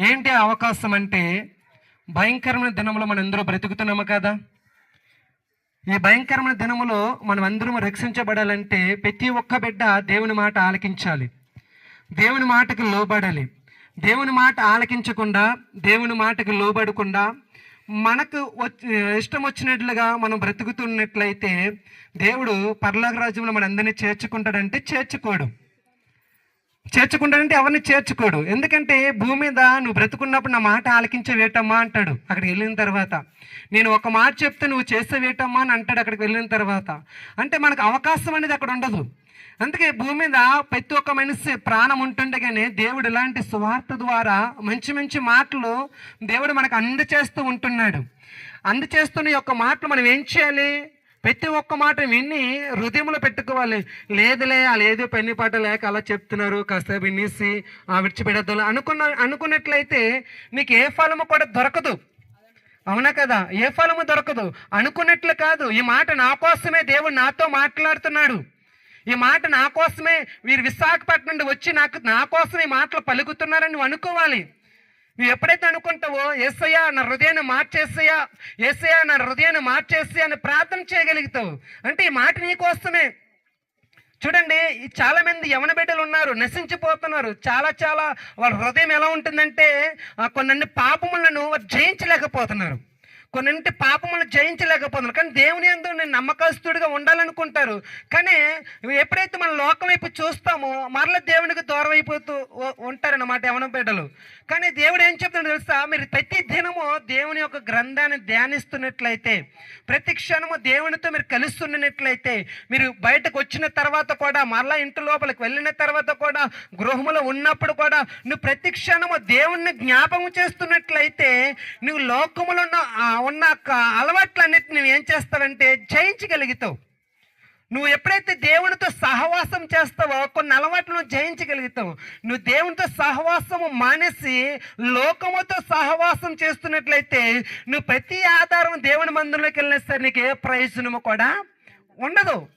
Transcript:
ఏంటి అవకాశం అంటే భయంకరమైన దినములో మనం అందరూ బ్రతుకుతున్నాము కదా? ఈ భయంకరమైన దినములో మనం అందరం రక్షించబడాలంటే ప్రతి ఒక్క బిడ్డ దేవుని మాట ఆలకించాలి. దేవుని మాటకు లోబడాలి. దేవుని మాట ఆలకించకుండా దేవుని మాటకు లోబడకుండా మనకు వచ్చి ఇష్టం వచ్చినట్లుగా మనం బ్రతుకుతున్నట్లయితే దేవుడు పర్లోక రాజ్యంలో మనందరినీ చేర్చుకుంటాడంటే చేర్చుకోడు. చేర్చుకుంటాడంటే ఎవరిని చేర్చుకోడు. ఎందుకంటే భూమి మీద నువ్వు బ్రతుకున్నప్పుడు నా మాట ఆలకించే వేటమ్మా అంటాడు. అక్కడికి వెళ్ళిన తర్వాత నేను ఒక మాట చెప్తే నువ్వు చేసేవేటమ్మా అని అంటాడు అక్కడికి వెళ్ళిన తర్వాత. అంటే మనకు అవకాశం అనేది అక్కడ ఉండదు. అందుకే భూమి మీద ప్రతి ఒక్క మనిషి ప్రాణం ఉంటుండగానే దేవుడు ఇలాంటి సువార్త ద్వారా మంచి మంచి మాటలు దేవుడు మనకు అందచేస్తూ ఉంటున్నాడు. అందచేస్తున్న యొక్క మాటలు మనం ఏం చేయాలి? ప్రతి ఒక్క మాట విని హృదయంలో పెట్టుకోవాలి. లేదులే ఆ లేదు పని పాట లేక అలా చెప్తున్నారు కాస్త వినేసి ఆ విడిచిపెడద్దు అనుకున్న అనుకున్నట్లయితే నీకు ఏ ఫలము కూడా దొరకదు. అవునా కదా? ఏ ఫలము దొరకదు. అనుకున్నట్లు కాదు. ఈ మాట నా కోసమే దేవుడు నాతో మాట్లాడుతున్నాడు. ఈ మాట నా కోసమే వీరు విశాఖపట్నం నుండి వచ్చి నాకు నా కోసం ఈ మాటలు పలుకుతున్నారని నువ్వు అనుకోవాలి. నువ్వు ఎప్పుడైతే అనుకుంటావో ఏసయ్యా నా హృదయాన్ని మార్చేసయ్యా ఏసయ్యా నా హృదయాన్ని మార్చేసయ్యా అని ప్రార్థన చేయగలుగుతావు. అంటే ఈ మాట నీకోసమే చూడండి ఈ చాలా మంది యవన బిడ్డలు ఉన్నారు నశించిపోతున్నారు. చాలా చాలా వాళ్ళ హృదయం ఎలా ఉంటుందంటే ఆ, కొన్ని పాపములను వారు జయించలేకపోతున్నారు. కొన్నింటి పాపములు జయించలేకపోతున్నారు. కానీ దేవుని ఎందు నేను నమ్మకస్తుడిగా ఉండాలనుకుంటారు. కానీ ఎప్పుడైతే మన లోకం వైపు చూస్తామో మరల దేవునికి దూరం అయిపోతూ ఉంటారన్నమాట యవన బిడ్డలు. కానీ దేవుడు ఏం చెప్తున్నాడు తెలుసా? మీరు ప్రతి దినము దేవుని యొక్క గ్రంథాన్ని ధ్యానిస్తున్నట్లయితే ప్రతి క్షణము దేవునితో మీరు కలుస్తున్నట్లయితే మీరు బయటకు వచ్చిన తర్వాత కూడా మరలా ఇంటి లోపలికి వెళ్ళిన తర్వాత కూడా గృహములో ఉన్నప్పుడు కూడా నువ్వు ప్రతి క్షణము దేవుణ్ణి జ్ఞాపకం చేస్తున్నట్లయితే నువ్వు లోకములో ఉన్న ఆ ఉన్న క- అలవాట్లన్నిటిని నువ్వు ఏం చేస్తావంటే జయించగలుగుతావు. నువ్వు ఎప్పుడైతే దేవునితో సహవాసం చేస్తావో కొన్ని అలవాట్లు నువ్వు జయించగలుగుతావు. నువ్వు దేవునితో సహవాసము మానేసి లోకముతో సహవాసం చేస్తున్నట్లయితే నువ్వు ప్రతి ఆధారం దేవుని మందులోకి వెళ్ళినా సరే నీకు ఏ ప్రయోజనము కూడా ఉండదు.